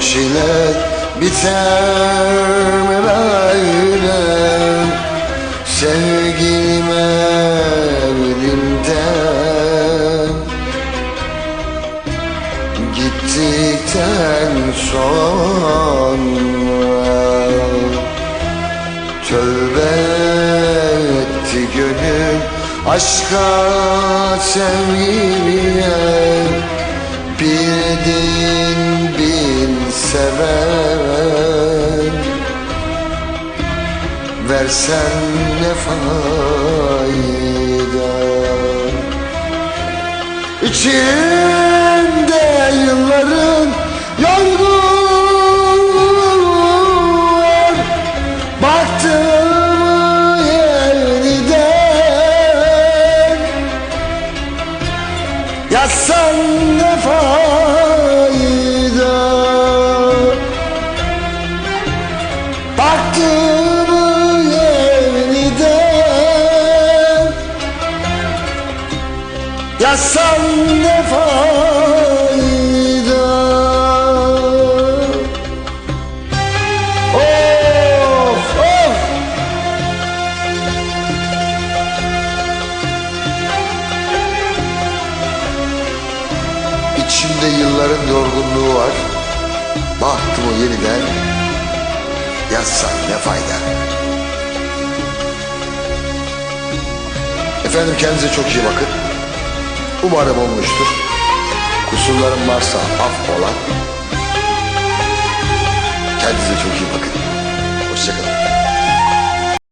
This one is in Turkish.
çile biter mi böyle? Sevgilim elimden Gittikten sonra Tövbe etti gönül aşka sevgiye Versen ne fayda? İçimde yılların yorgun var Baktım yeniden Yazsan ne fayda? Baktım Yazsan ne fayda? Of of. İçimde yılların yorgunluğu var. Bahtımı yeniden. Yazsan ne fayda? Efendim kendinize çok iyi bakın Umarım olmuştur. Kusurlarım varsa affola. Kendinize çok iyi bakın. Hoşçakalın.